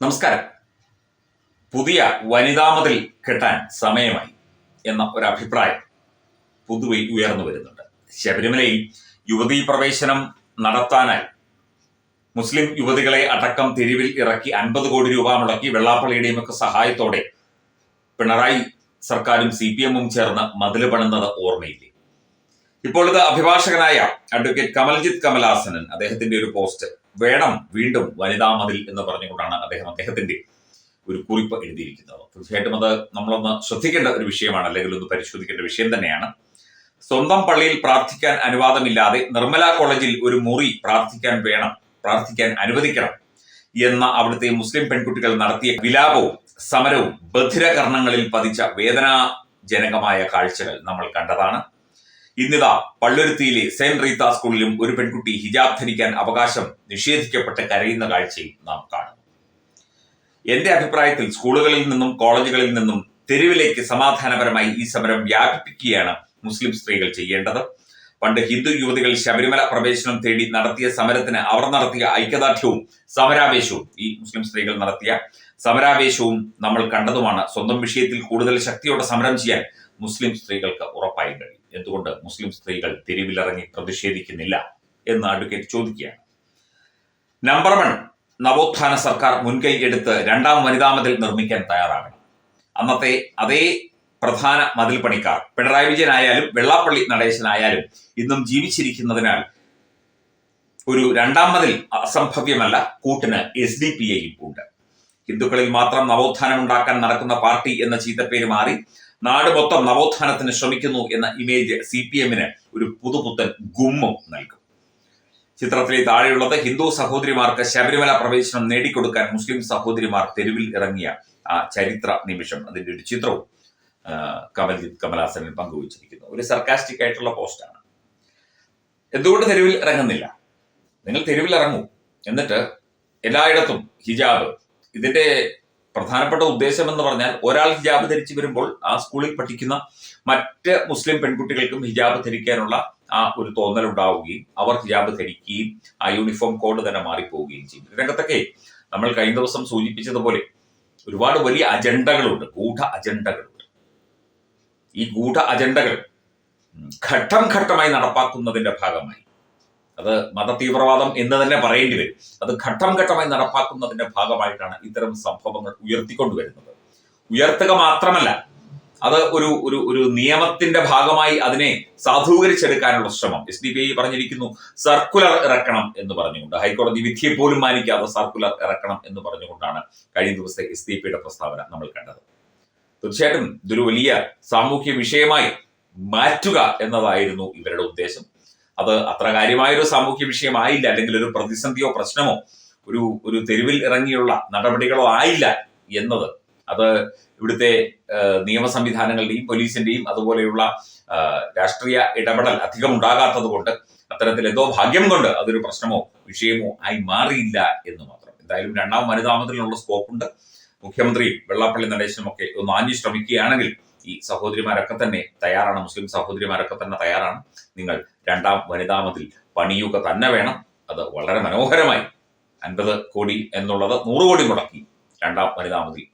നമസ്കാരം. പുതിയ വനിതാ മതിൽ കെട്ടാൻ സമയമായി എന്ന ഒരു അഭിപ്രായം പൊതുവെ ഉയർന്നു വരുന്നുണ്ട്. ശബരിമലയിൽ യുവതീ പ്രവേശനം നടത്താനായി മുസ്ലിം യുവതികളെ അടക്കം തെരുവിൽ ഇറക്കി അൻപത് കോടി രൂപ മുടക്കി വെള്ളാപ്പള്ളിയുടെയും ഒക്കെ സഹായത്തോടെ പിണറായി സർക്കാരും സി പി എമ്മും ചേർന്ന് മതിൽ പണിന്നത് ഓർമ്മയില്ലേ? ഇപ്പോൾ അഭിഭാഷകനായ അഡ്വക്കേറ്റ് കമൽജിത്ത് കമലാസനൻ അദ്ദേഹത്തിന്റെ ഒരു പോസ്റ്റ് വേണം വീണ്ടും വനിതാ മതിൽ എന്ന് പറഞ്ഞുകൊണ്ടാണ് അദ്ദേഹം അദ്ദേഹത്തിന്റെ ഒരു കുറിപ്പ് എഴുതിയിരിക്കുന്നത്. തീർച്ചയായിട്ടും അത് നമ്മളൊന്ന് ശ്രദ്ധിക്കേണ്ട ഒരു വിഷയമാണ് അല്ലെങ്കിൽ ഒന്ന് പരിശോധിക്കേണ്ട വിഷയം തന്നെയാണ്. സ്വന്തം പള്ളിയിൽ പ്രാർത്ഥിക്കാൻ അനുവാദമില്ലാതെ നിർമ്മല കോളേജിൽ ഒരു മുറി പ്രാർത്ഥിക്കാൻ വേണം പ്രാർത്ഥിക്കാൻ അനുവദിക്കണം എന്ന അവിടുത്തെ മുസ്ലിം പെൺകുട്ടികൾ നടത്തിയ വിലാപവും സമരവും ബധിരകർണങ്ങളിൽ പതിച്ച വേദനാജനകമായ കാഴ്ചകൾ നമ്മൾ കണ്ടതാണ്. ഇന്നിതാ പള്ളുരുത്തിയിലെ സെന്റ് റീത്ത സ്കൂളിലും ഒരു പെൺകുട്ടി ഹിജാബ് ധരിക്കാൻ അവകാശം നിഷേധിക്കപ്പെട്ട് കരയുന്ന കാഴ്ചയും നാം കാണുന്നു. എന്റെ അഭിപ്രായത്തിൽ സ്കൂളുകളിൽ നിന്നും കോളേജുകളിൽ നിന്നും തെരുവിലേക്ക് സമാധാനപരമായി ഈ സമരം വ്യാപിപ്പിക്കുകയാണ് മുസ്ലിം സ്ത്രീകൾ ചെയ്യേണ്ടത്. പണ്ട് ഹിന്ദു യുവതികൾ ശബരിമല പ്രവേശനം തേടി നടത്തിയ സമരത്തിന് അവർ നടത്തിയ ഐക്യദാർഢ്യവും സമരാവേശവും ഈ മുസ്ലിം സ്ത്രീകൾ നടത്തിയ സമരാവേശവും നമ്മൾ കണ്ടതുമാണ്. സ്വന്തം വിഷയത്തിൽ കൂടുതൽ ശക്തിയോടെ സമരം ചെയ്യാൻ മുസ്ലിം സ്ത്രീകൾക്ക് ഉറപ്പായും കഴിയും. എന്തുകൊണ്ട് മുസ്ലിം സ്ത്രീകൾ തെരുവിലിറങ്ങി പ്രതിഷേധിക്കുന്നില്ല എന്ന് അഡ്വക്കേറ്റ് ചോദിക്കുകയാണ്. നമ്പർ വൺ നവോത്ഥാന സർക്കാർ മുൻകൈ എടുത്ത് രണ്ടാം വനിതാ മതിൽ നിർമ്മിക്കാൻ തയ്യാറാകണം. അന്നത്തെ അതേ പ്രധാന മതിൽ പണിക്കാർ പിണറായി വിജയനായാലും വെള്ളാപ്പള്ളി നടേശനായാലും ഇന്നും ജീവിച്ചിരിക്കുന്നതിനാൽ ഒരു രണ്ടാം മതിൽ അസംഭവ്യമല്ല കൂട്ടിന് എസ് ഡി പി ഐയും ഉണ്ട്. ഹിന്ദുക്കളിൽ മാത്രം നവോത്ഥാനം ഉണ്ടാക്കാൻ നടക്കുന്ന പാർട്ടി എന്ന ചീത്തപ്പേര് മാറി നാട് മൊത്തം നവോത്ഥാനത്തിന് ശ്രമിക്കുന്നു എന്ന ഇമേജ് സി പി എമ്മിന് ഒരു പുതുപുത്തൻ ഗുമ്മും നൽകും. ചിത്രത്തിലെ താഴെയുള്ളത് ഹിന്ദു സഹോദരിമാർക്ക് ശബരിമല പ്രവേശനം നേടിക്കൊടുക്കാൻ മുസ്ലിം സഹോദരിമാർ തെരുവിൽ ഇറങ്ങിയ ആ ചരിത്ര നിമിഷം. അതിന്റെ ഒരു ചിത്രവും കമൽജിത്ത് കമലാസനിൽ പങ്കുവച്ചിരിക്കുന്നു. ഒരു സർക്കാസ്റ്റിക് ആയിട്ടുള്ള പോസ്റ്റാണ് എന്തുകൊണ്ട് തെരുവിൽ ഇറങ്ങുന്നില്ല? നിങ്ങൾ തെരുവിൽ ഇറങ്ങൂ. എന്നിട്ട് എല്ലായിടത്തും ഹിജാബ്. ഇതിന്റെ പ്രധാനപ്പെട്ട ഉദ്ദേശം എന്ന് പറഞ്ഞാൽ ഒരാൾ ഹിജാബ് ധരിച്ചു വരുമ്പോൾ ആ സ്കൂളിൽ പഠിക്കുന്ന മറ്റ് മുസ്ലിം പെൺകുട്ടികൾക്കും ഹിജാബ് ധരിക്കാനുള്ള ആ ഒരു തോന്നൽ ഉണ്ടാവുകയും അവർ ഹിജാബ് ധരിക്കുകയും ആ യൂണിഫോം കോഡ് തന്നെ മാറിപ്പോവുകയും ചെയ്യും. ഇതിനകത്തൊക്കെ നമ്മൾ കഴിഞ്ഞ ദിവസം സൂചിപ്പിച്ചതുപോലെ ഒരുപാട് വലിയ അജണ്ടകളുണ്ട്. ഗൂഢ അജണ്ടകളുണ്ട് ഈ ഗൂഢ അജണ്ടകൾ ഘട്ടം ഘട്ടമായി നടപ്പാക്കുന്നതിന്റെ ഭാഗമായി. അത് മതതീവ്രവാദം എന്ന് തന്നെ പറയേണ്ടി വരും. അത് ഘട്ടം ഘട്ടമായി നടപ്പാക്കുന്നതിന്റെ ഭാഗമായിട്ടാണ് ഇത്തരം സംഭവങ്ങൾ ഉയർത്തിക്കൊണ്ടുവരുന്നത്. ഉയർത്തുക മാത്രമല്ല അത് ഒരു ഒരു ഒരു നിയമത്തിന്റെ ഭാഗമായി അതിനെ സാധൂകരിച്ചെടുക്കാനുള്ള ശ്രമം. എസ് ഡി പി ഐ പറഞ്ഞിരിക്കുന്നു സർക്കുലർ ഇറക്കണം എന്ന് പറഞ്ഞുകൊണ്ട്. ഹൈക്കോടതി വിധിയെ പോലും മാനിക്കാതെ സർക്കുലർ ഇറക്കണം എന്ന് പറഞ്ഞുകൊണ്ടാണ് കഴിഞ്ഞ ദിവസത്തെ എസ് ഡി പിയുടെ പ്രസ്താവന നമ്മൾ കണ്ടത്. തീർച്ചയായിട്ടും ഇതൊരു വലിയ സാമൂഹ്യ വിഷയമായി മാറ്റുക എന്നതായിരുന്നു ഇവരുടെ ഉദ്ദേശം. അത് അത്ര കാര്യമായൊരു സാമൂഹ്യ വിഷയമായില്ല. അല്ലെങ്കിൽ ഒരു പ്രതിസന്ധിയോ പ്രശ്നമോ ഒരു ഒരു തെരുവിൽ ഇറങ്ങിയുള്ള നടപടികളോ ആയില്ല എന്നത്. അത് ഇവിടുത്തെ നിയമ സംവിധാനങ്ങളുടെയും പോലീസിന്റെയും അതുപോലെയുള്ള രാഷ്ട്രീയ ഇടപെടൽ അധികം ഉണ്ടാകാത്തത് കൊണ്ട് അത്തരത്തിൽ എന്തോ ഭാഗ്യം കൊണ്ട് അതൊരു പ്രശ്നമോ വിഷയമോ ആയി മാറിയില്ല എന്ന് മാത്രം. എന്തായാലും രണ്ടാം വനിതാമതിലുള്ള സ്കോപ്പുണ്ട്. മുഖ്യമന്ത്രി വെള്ളാപ്പള്ളി നടേശനും ഒക്കെ ഒന്ന് ആഞ്ഞു ശ്രമിക്കുകയാണെങ്കിൽ ഈ സഹോദരിമാരൊക്കെ തന്നെ തയ്യാറാണ്. മുസ്ലിം സഹോദരിമാരൊക്കെ തന്നെ തയ്യാറാണ്. നിങ്ങൾ രണ്ടാം വനിതാ മതിൽ പണിയുക തന്നെ വേണം. അത് വളരെ മനോഹരമായി അൻപത് കോടി എന്നുള്ളത് നൂറ് കോടി മുടക്കി രണ്ടാം വനിതാ മതിൽ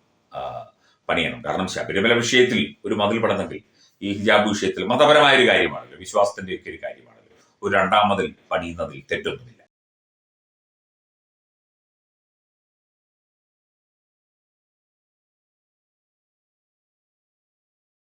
പണിയണം. കാരണം ശബരിമല വിഷയത്തിൽ ഒരു മതിൽ പെടുന്നെങ്കിൽ ഈ ഹിജാബ് വിഷയത്തിൽ മതപരമായ ഒരു കാര്യമാണല്ലോ വിശ്വാസത്തിന്റെ ഒക്കെ ഒരു കാര്യമാണല്ലോ. ഒരു രണ്ടാം മതിൽ പണിയുന്നതിൽ തെറ്റൊന്നുമില്ല.